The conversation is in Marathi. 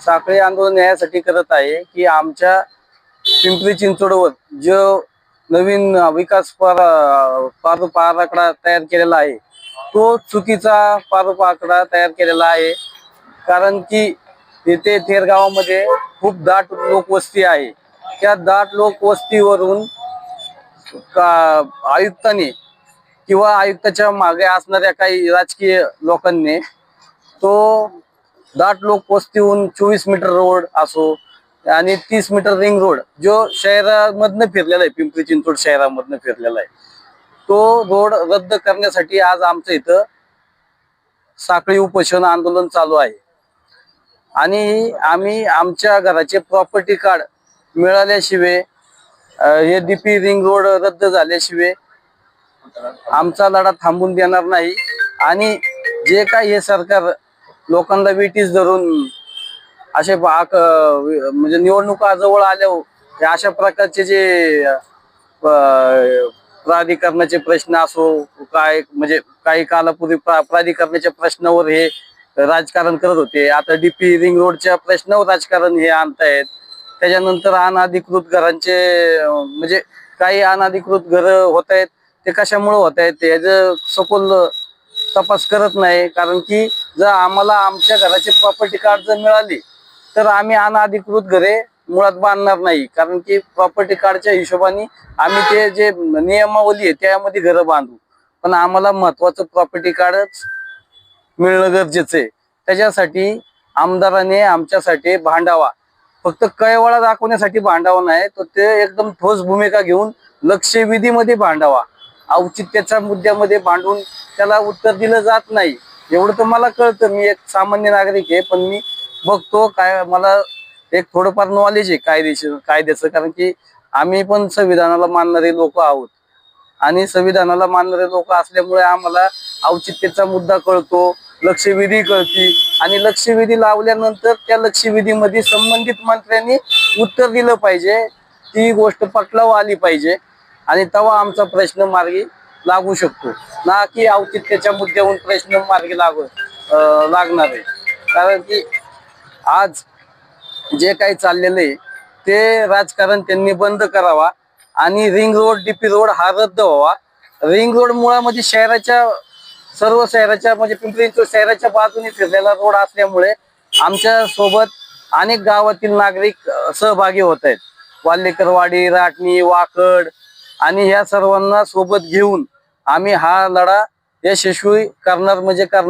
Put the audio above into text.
साखळी आंदोलन यासाठी करत आहे की आमच्या पिंपरी चिंचवडवर जो नवीन विकास पार पार पाराकडा तयार केलेला आहे तो चुकीचा पारूप आकडा तयार केलेला आहे. कारण की येथे थेर गावामध्ये खूप दाट लोकवस्ती आहे. त्या दाट लोकवस्तीवरून का आयुक्तांनी किंवा आयुक्ताच्या मागे असणाऱ्या काही राजकीय लोकांनी तो दाट लोक वस्तीहून चोवीस मीटर रोड असो आणि तीस मीटर रिंग रोड जो शहरामधनं फिरलेला आहे पिंपरी चिंचवड शहरामधनं फिरलेला आहे. तो रोड रद्द करण्यासाठी आज आमचं इथं साखळी उपोषण आंदोलन चालू आहे. आणि आम्ही आमच्या घराचे प्रॉपर्टी कार्ड मिळाल्याशिवाय हे डीपी रिंग रोड रद्द झाल्याशिवाय आमचा लढा थांबून देणार नाही. आणि जे काही हे सरकार लोकांना विटीस धरून असे म्हणजे निवडणुका जवळ आल्या अशा प्रकारचे जे प्राधिकरणाचे प्रश्न असो काय म्हणजे काही कालापूर्वी प्रा- प्राधिकरणाच्या प्रश्नावर हे राजकारण करत होते. आता डीपी रिंग रोडच्या प्रश्नावर राजकारण हे आणतायत. त्याच्यानंतर अनाधिकृत घरांचे म्हणजे काही अनाधिकृत घर होत आहेत ते कशामुळे होत आहेत याचं सखोल तपास करत नाही कारण की जर आम्हाला आमच्या घराची प्रॉपर्टी कार्ड जर मिळाली तर आम्ही अनाधिकृत घरे मुळात बांधणार नाही. कारण की प्रॉपर्टी कार्डच्या हिशोबाने आम्ही ते जे नियमावली आहे त्यामध्ये घरं बांधू. पण आम्हाला महत्वाचं प्रॉपर्टी कार्डच मिळणं गरजेचं आहे. त्याच्यासाठी आमदाराने आमच्यासाठी भांडावा. फक्त कैवाळा दाखवण्यासाठी भांडावा नाही तर ते एकदम ठोस भूमिका घेऊन लक्षवेधीमध्ये भांडावा. औचित्याच्या मुद्द्यामध्ये भांडून त्याला उत्तर दिलं जात नाही. एवढं तर मला कळतं मी एक सामान्य नागरिक आहे पण मी बघतो काय मला एक थोडंफार नॉलेज आहे कायदेशीर कायद्याचं कारण की आम्ही पण संविधानाला मानणारे लोक आहोत. आणि संविधानाला मानणारे लोक असल्यामुळे आम्हाला औचित्याचा मुद्दा कळतो लक्षवेधी कळती. आणि लक्षवेधी लावल्यानंतर त्या लक्षवेधीमध्ये संबंधित मंत्र्यांनी उत्तर दिलं पाहिजे. ती गोष्ट पटलाव आली पाहिजे. आणि तेव्हा आमचा प्रश्न मार्गी लागू शकतो. ना की औचित्याच्या मुद्द्याहून प्रश्न मार्गी लागू लागणार आहे. कारण की आज जे काही चाललेलं आहे ते राजकारण त्यांनी बंद करावा आणि रिंग रोड डीपी रोड हा रद्द व्हावा. रिंग रोड मुळामध्ये शहराच्या सर्व शहराच्या म्हणजे पिंपरी शहराच्या बाजूने फिरलेला रोड असल्यामुळे आमच्यासोबत अनेक गावातील नागरिक सहभागी होत आहेत. वाल्लेकरवाडी राटणी वाकड आणि ह्या सर्वांना सोबत घेऊन आम्ही हा लढा यशस्वी करणार म्हणजे करणार.